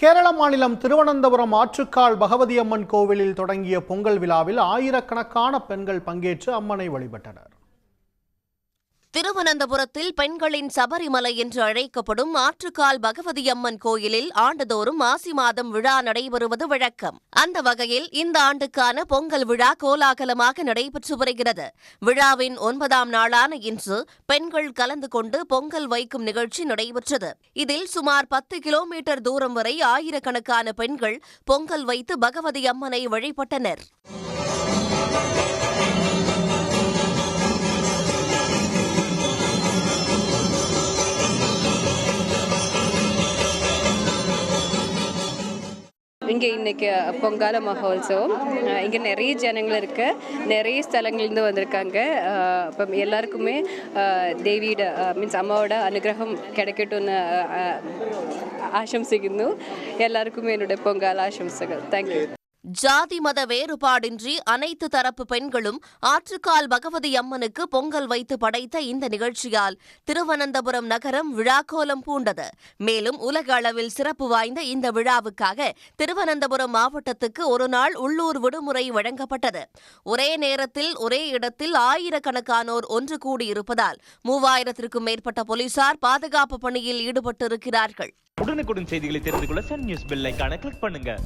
கேரள மாநிலம் திருவனந்தபுரம் ஆற்றுக்கால் பகவதி அம்மன் கோவிலில் தொடங்கிய பொங்கல் விழாவில் ஆயிரக்கணக்கான பெண்கள் பங்கேற்று அம்மனை வழிபட்டனர். திருவனந்தபுரத்தில் பெண்களின் சபரிமலை என்று அழைக்கப்படும் ஆற்றுக்கால் பகவதி அம்மன் கோயிலில் ஆண்டுதோறும் மாசி மாதம் விழா நடைபெறுவது வழக்கம். அந்த வகையில் இந்த ஆண்டுக்கான பொங்கல் விழா கோலாகலமாக நடைபெற்று வருகிறது. விழாவின் ஒன்பதாம் நாளான இன்று பெண்கள் கலந்து கொண்டு பொங்கல் வைக்கும் நிகழ்ச்சி நடைபெற்றது. இதில் சுமார் பத்து கிலோமீட்டர் தூரம் வரை ஆயிரக்கணக்கான பெண்கள் பொங்கல் வைத்து பகவதி அம்மனை வழிபட்டனர். இங்கே இன்னைக்கு பொங்கால மகோத்சவம் அஹ் இங்கே நிறைய ஜனங்கள் இருக்கு நிறைய ஸ்தலங்கள்லேருந்து வந்திருக்காங்க அஹ் അപ്പം எல்லாருக்குமே அஹ் ദേവിയുടെ മീൻസ് അമ്മയുടെ അനുഗ്രഹം കിടക്കട്ടെന്ന് ആശംസിക്കുന്നു എല്ലാവർക്കും என்னுடைய பொங்கல் ஆசம்சகள் தேங்க்யூ ஜாதி மத வேறுபாடின்றி அனைத்து தரப்பு பெண்களும் ஆற்றுக்கால் பகவதி அம்மனுக்கு பொங்கல் வைத்து படைத்த இந்த நிகழ்ச்சியால் திருவனந்தபுரம் நகரம் விழாக்கோலம் பூண்டது. மேலும் உலக அளவில் சிறப்பு வாய்ந்த இந்த விழாவுக்காக திருவனந்தபுரம் மாவட்டத்துக்கு ஒரு நாள் உள்ளூர் விடுமுறை வழங்கப்பட்டது. ஒரே நேரத்தில் ஒரே இடத்தில் ஆயிரக்கணக்கானோர் ஒன்று கூடியிருப்பதால் மூவாயிரத்திற்கும் மேற்பட்ட போலீசார் பாதுகாப்பு பணியில் ஈடுபட்டிருக்கிறார்கள். உடனுக்குடன் செய்திகளை தெரிந்து கொள்ள சன் நியூஸ் பெல்லைக்கான கிளிக் பண்ணுங்க.